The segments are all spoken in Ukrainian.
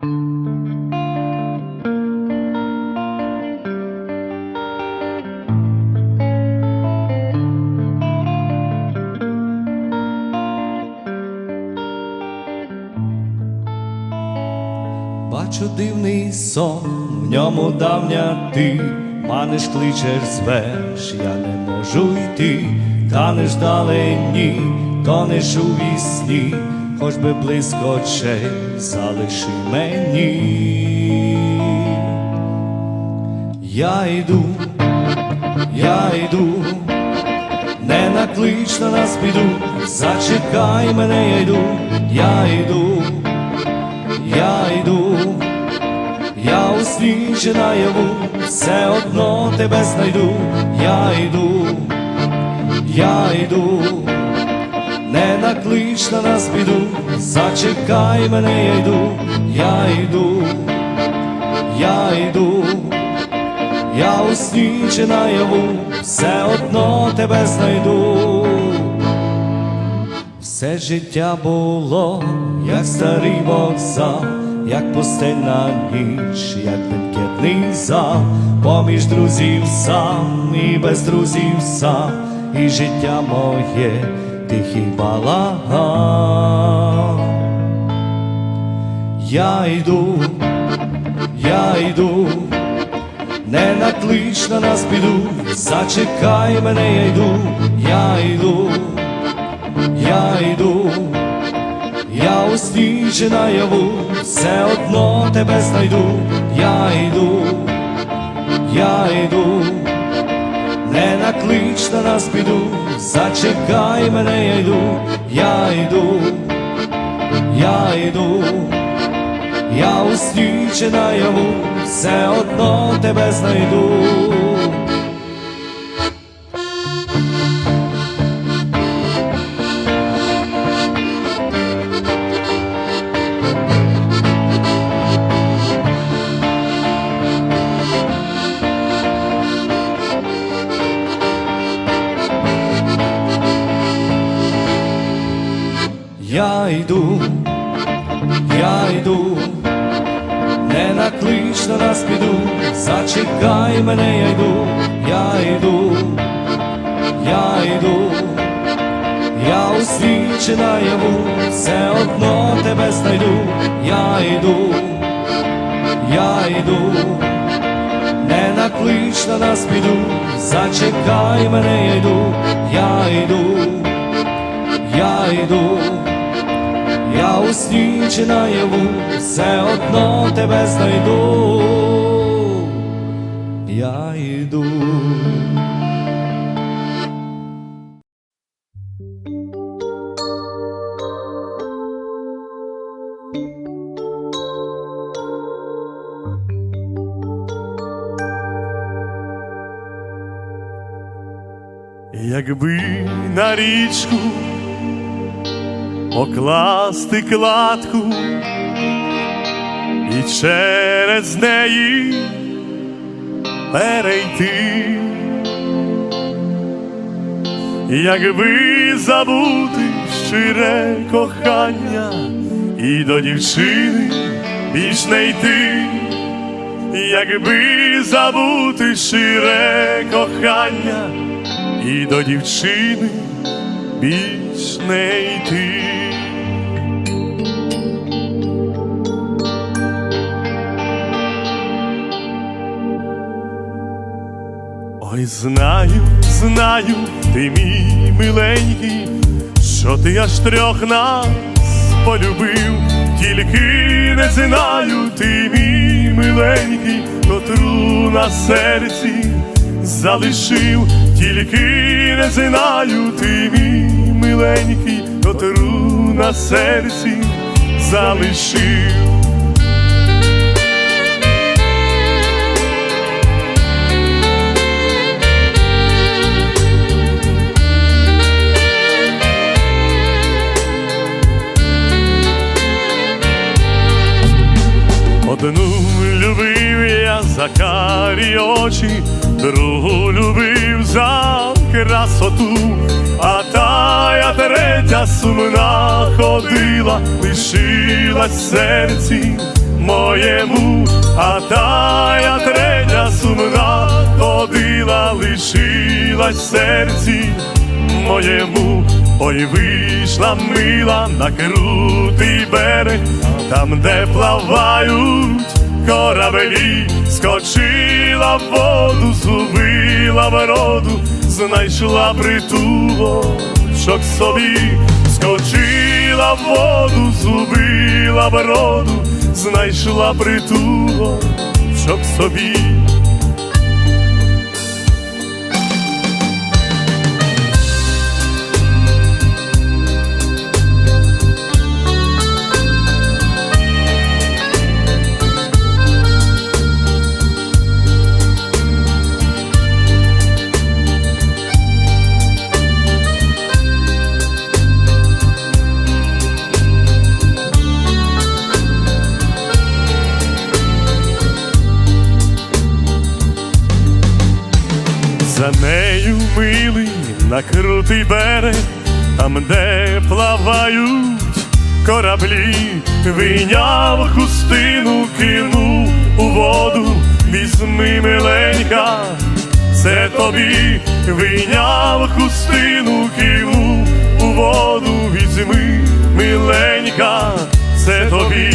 Бачу дивний сон, в ньому давня ти. Маниш, кличеш, звеш, я не можу йти, танеш далені, тонеш у вісні, хоч би близько очей залиши мені. Я йду, я йду, не наклич на нас біду, зачекай мене, я йду, я йду я йду, я у сні наяву, все одно тебе знайду, я йду, я йду, не наклич на нас біду, зачекай мене, я йду, я йду, я йду, я у сні чи наяву, все одно тебе знайду. Все життя було, як старий вокзал, як пустельна ніч, як бенкетний зал, поміж друзів сам і без друзів сам, і життя моє тихий балаган. Я йду, я йду, не наклич на нас біду, зачекай мене, я йду, я йду я йду, я у сні наяву, все одно тебе знайду, я йду, я йду, не наклич на нас біду, зачекай мене, я йду, я йду, я йду, я усвічена йому, все одно тебе знайду. Я йду, я йду, не наклич на нас піду, зачекай мене, я йду, я йду, я йду, я у наяву, все одно тебе знайду, я йду, я йду, не наклич на нас піду, зачекай мене, я йду, я йду я йду, у сні чи наяву, все одно тебе знайду, я йду. Якби на річку покласти кладку і через неї перейти, якби забути щире кохання і до дівчини більш не йти, якби забути щире кохання і до дівчини більш йти. Ой, знаю, знаю, ти мій миленький, що ти аж трьох нас полюбив, тільки не знаю, ти мій миленький, котру на серці залишив, тільки не знаю, ти мій миленький, котру на серці залишив. Одну любив я за карі очі, другу любив за красоту, а тая третя сумна ходила, лишилась в серці моєму, а тая третя сумна ходила, лишилась в серці моєму. Ой, вийшла мила на крутий берег, там, де плавають кораблі, скочила в воду, згубила вроду, знайшла притулочок собі, скочила в воду, зубила вроду, знайшла притулочок собі. Крутий берег, там, де плавають кораблі, вийняв хустину, кинув у воду, візьми миленька, це тобі, вийняв хустину, кинув у воду, візьми, миленька, це тобі,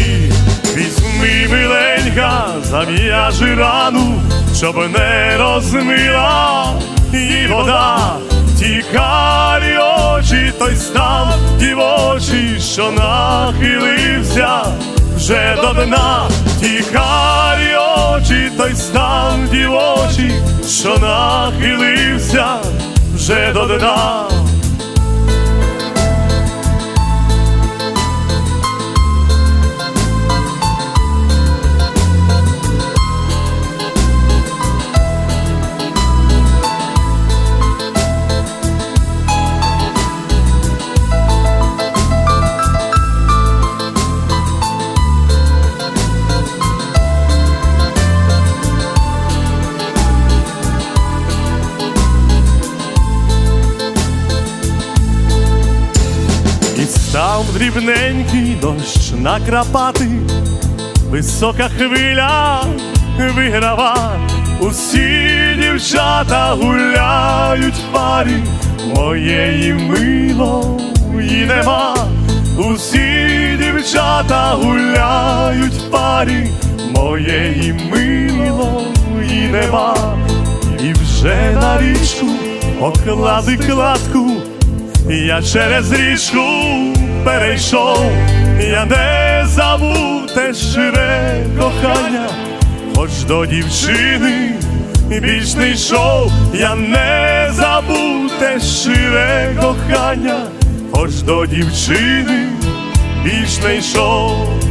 візьми, миленька, зав'яжи рану, щоб не розмила її вода, ті карі очі, той стан дівочий, що нахилився вже до дна, ті карі очі, той стан дівочий, що нахилився вже до дна. Дрібненький дощ накрапати, висока хвиля виграва, усі дівчата гуляють в парі, моєї милої нема, усі дівчата гуляють в парі, моєї милої нема, і вже на річку поклади кладку. Я через річку перейшов, я не забув те щире кохання, хоч до дівчини більш не йшов, я не забув те щире кохання, хоч до дівчини більш не йшов.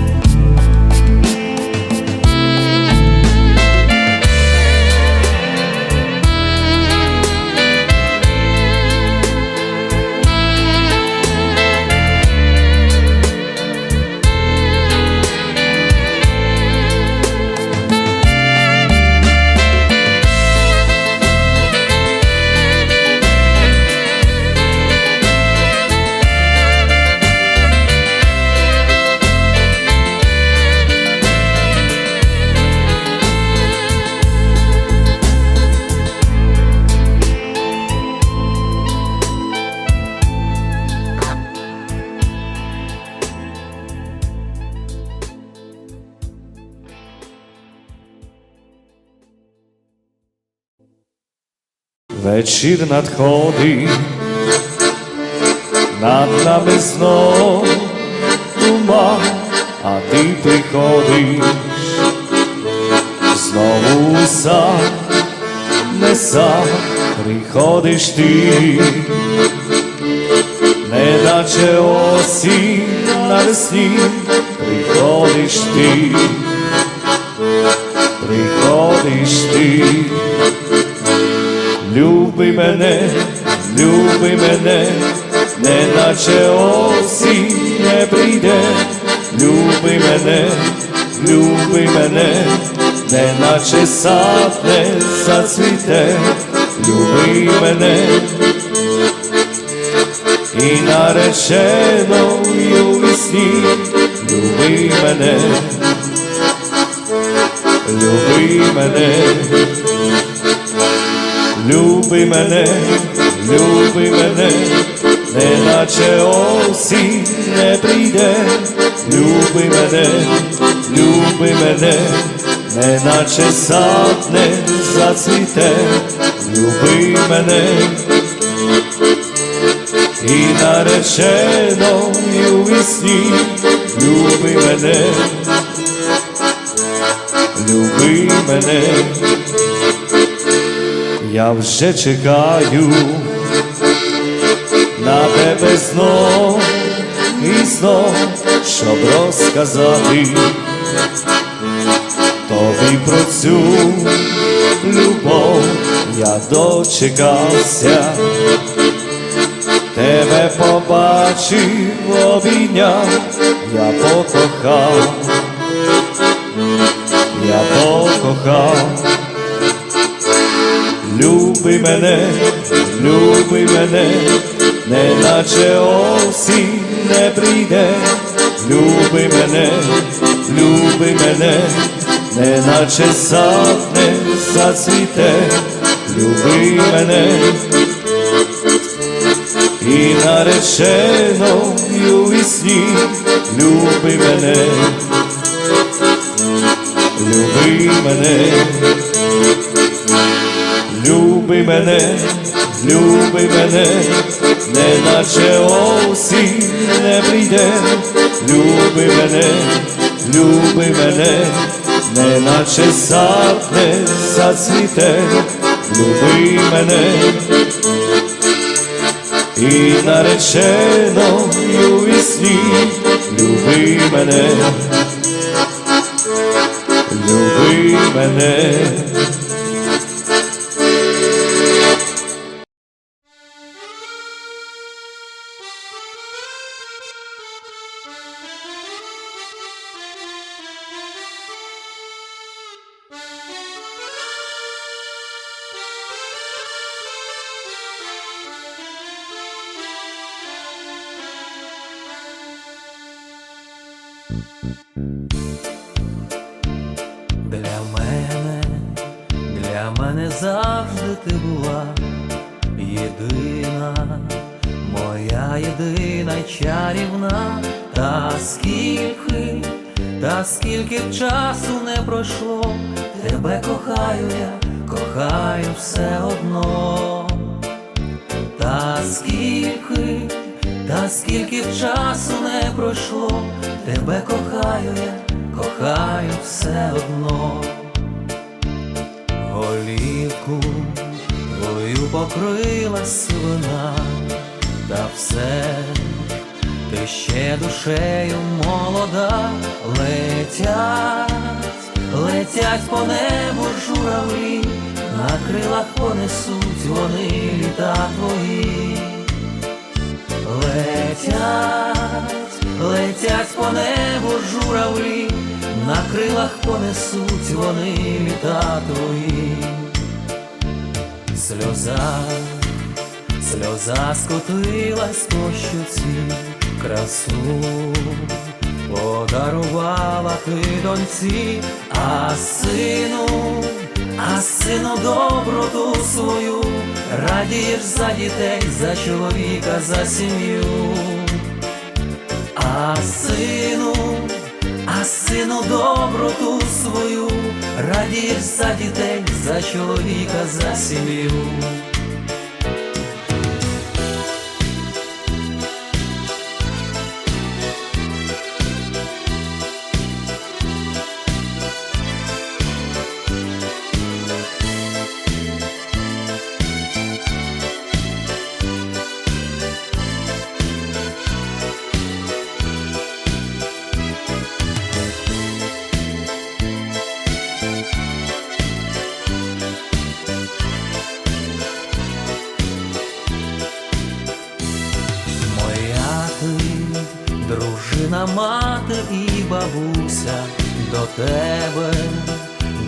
Вечір надходить, над нами знов туман, а ти приходиш. Знову сам, не сам приходиш ти, неначе осінь навесні приходиш ти, приходиш ти. Люби мене, люби мене, неначе осінь не прийде, люби мене, люби мене, неначе сад не зацвіте, люби мене, і нареченою весні, люби мене, люби мене, люби мене, люби мене, неначе осінь не прийде, люби мене, люби мене, неначе сад не зацвіте, люби мене. І нареченою вісні. Люби мене, люби мене, вже чекаю на тебе знов і знов, щоб розказати тобі про цю любов я дочекався. Тебе побачив, обійняв, я покохав, люби мене, люби мене, неначе осінь не прийде, люби мене, люби мене, неначе сад не зацвіте, люби мене. І нареченою вісні. Люби мене, люби мене, мене, люби мене, неначе осінь не прийде, люби мене, люби мене, неначе сад не зацвіте, люби мене. І нареченою вісні люби мене, люби мене. Для мене, для мене завжди ти була єдина, моя єдина чарівна, та скільки, та скільки часу не пройшло, тебе кохаю я, кохаю все одно. Та скільки, та скільки б часу не пройшло, тебе кохаю я, кохаю все одно. Голівку твою покрила сивина, та все ти ще душею молода, летять, летять по небу журавлі, на крилах понесуть по небу журавлі, на крилах понесуть вони літа твої. Сльоза, сльоза скотилась по щоці, красу подарувала ти доньці, а сину, а сину доброту свою, радієш за дітей, за чоловіка, за сім'ю. А сину, а сину доброту свою, радієш за дітей, за чоловіка, за сім'ю.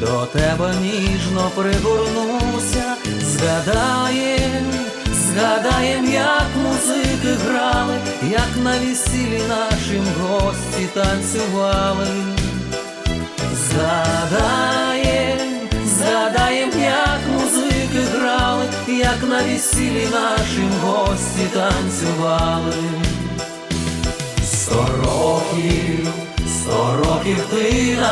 до тебе ніжно пригорнуся, згадаєм, згадаєм, як музики грали, як на весіллі нашим гості танцювали, згадаєм, згадаєм, як музики грали, як на весіллі нашим гості танцювали. Сто років, сто років ти на